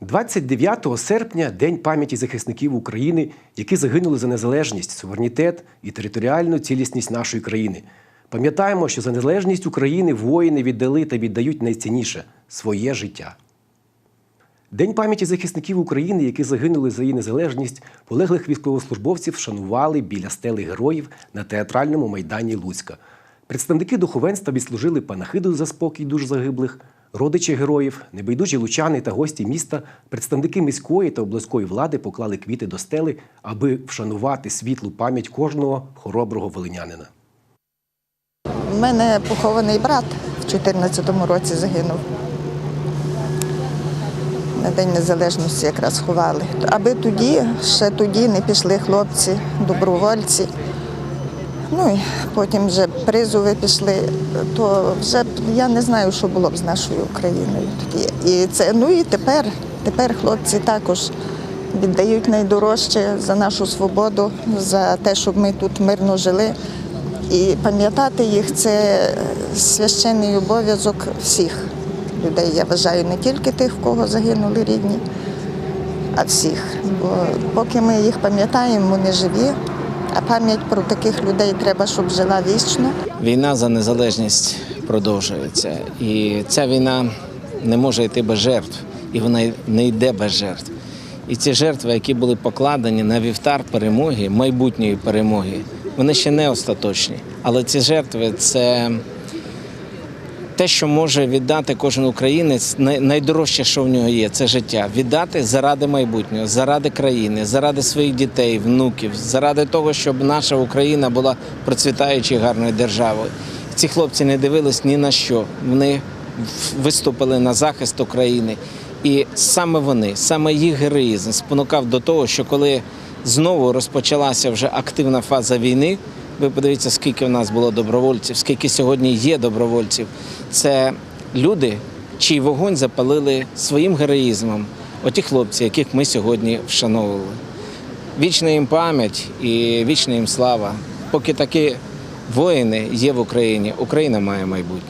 29 серпня День пам'яті захисників України, які загинули за незалежність, суверенітет і територіальну цілісність нашої країни. Пам'ятаємо, що за незалежність України воїни віддали та віддають найцінніше своє життя. День пам'яті захисників України, які загинули за її незалежність, полеглих військовослужбовців вшанували біля стели героїв на театральному майдані Луцька. Представники духовенства відслужили панахиду за спокій душ загиблих, родичі героїв, небайдужі лучани та гості міста, представники міської та обласької влади поклали квіти до стели, аби вшанувати світлу пам'ять кожного хороброго волинянина. У мене похований брат в 2014 році загинув. На День Незалежності якраз ховали. Аби тоді, ще тоді не пішли хлопці, добровольці. Ну і потім вже призови пішли, то вже я не знаю, що було б з нашою Україною тоді. І це, ну і тепер, тепер хлопці також віддають найдорожче за нашу свободу, за те, щоб ми тут мирно жили. І пам'ятати їх це священний обов'язок всіх людей. Я вважаю не тільки тих, в кого загинули рідні, а всіх. Бо поки ми їх пам'ятаємо, вони живі, а пам'ять про таких людей треба, щоб жила вічно. Війна за незалежність продовжується. І ця війна не може йти без жертв, і вона не йде без жертв. І ці жертви, які були покладені на вівтар перемоги, майбутньої перемоги, вони ще не остаточні. Але ці жертви це те, що може віддати кожен українець, найдорожче, що в нього є, це життя. Віддати заради майбутнього, заради країни, заради своїх дітей, внуків, заради того, щоб наша Україна була процвітаючою гарною державою. Ці хлопці не дивились ні на що. Вони виступили на захист України. І саме вони, саме їх героїзм спонукав до того, що коли знову розпочалася вже активна фаза війни, ви подивіться, скільки в нас було добровольців, скільки сьогодні є добровольців. Це люди, чий вогонь запалили своїм героїзмом. Оті хлопці, яких ми сьогодні вшановували. Вічна їм пам'ять і вічна їм слава. Поки такі воїни є в Україні, Україна має майбутнє.